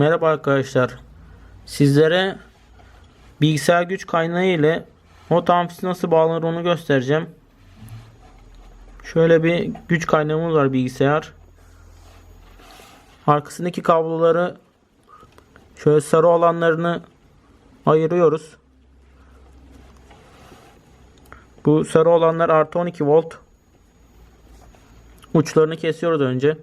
Merhaba arkadaşlar. Sizlere bilgisayar güç kaynağı ile not amfisi nasıl bağlanır onu göstereceğim. Şöyle bir güç kaynağımız var bilgisayar. Arkasındaki kabloları şöyle sarı olanlarını ayırıyoruz. Bu sarı olanlar artı 12 volt. Uçlarını kesiyoruz önce.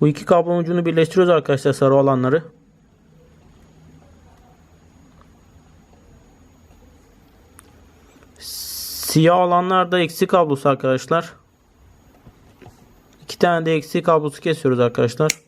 Bu iki kablonun ucunu birleştiriyoruz arkadaşlar sarı olanları. Siyah olanlar da eksi kablosu arkadaşlar. İki tane de eksi kablosu kesiyoruz arkadaşlar.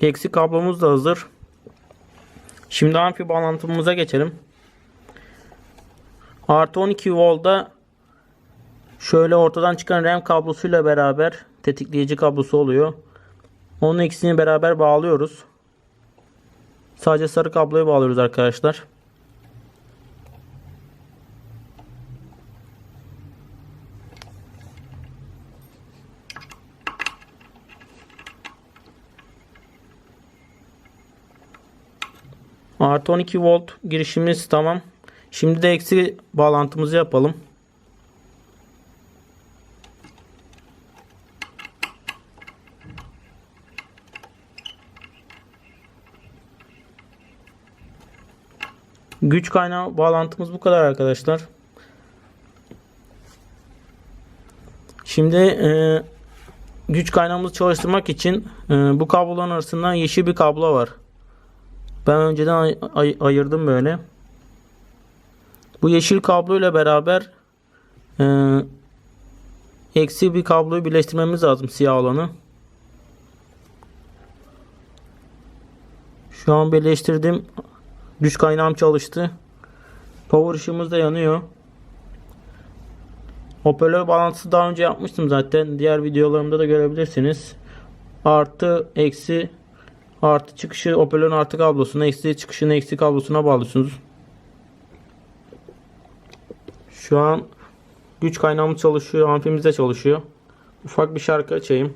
Eksi kablomuz da hazır. Şimdi amfi bağlantımıza geçelim. Artı 12 volta şöyle ortadan çıkan RAM kablosuyla beraber tetikleyici kablosu oluyor. Onun ikisini beraber bağlıyoruz. Sadece sarı kabloyu bağlıyoruz arkadaşlar. Artı 12 volt girişimiz tamam. Şimdi de eksi bağlantımızı yapalım. Güç kaynağı bağlantımız bu kadar arkadaşlar. Şimdi e, güç kaynağımızı çalıştırmak için e, bu kabloların arasında yeşil bir kablo var. Ben önceden ay- ay- ayırdım böyle. Bu yeşil kablo ile beraber e, eksi bir kabloyu birleştirmemiz lazım siyah olanı. Şu an birleştirdim. Güç kaynağım çalıştı. Power ışığımız da yanıyor. Hoparlör bağlantısı daha önce yapmıştım zaten. Diğer videolarımda da görebilirsiniz. Artı eksi artı çıkışı hoparlörün artı kablosuna eksi çıkışını eksi kablosuna bağlıyorsunuz. Şu an güç kaynağımız çalışıyor. Amfimiz de çalışıyor. Ufak bir şarkı açayım.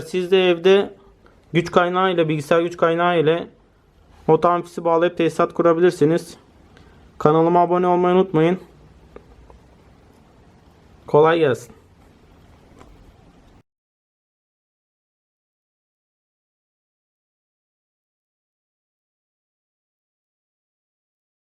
Arkadaşlar siz de evde güç kaynağı ile bilgisayar güç kaynağı ile oto amfisi bağlayıp tesisat kurabilirsiniz. Kanalıma abone olmayı unutmayın. Kolay gelsin.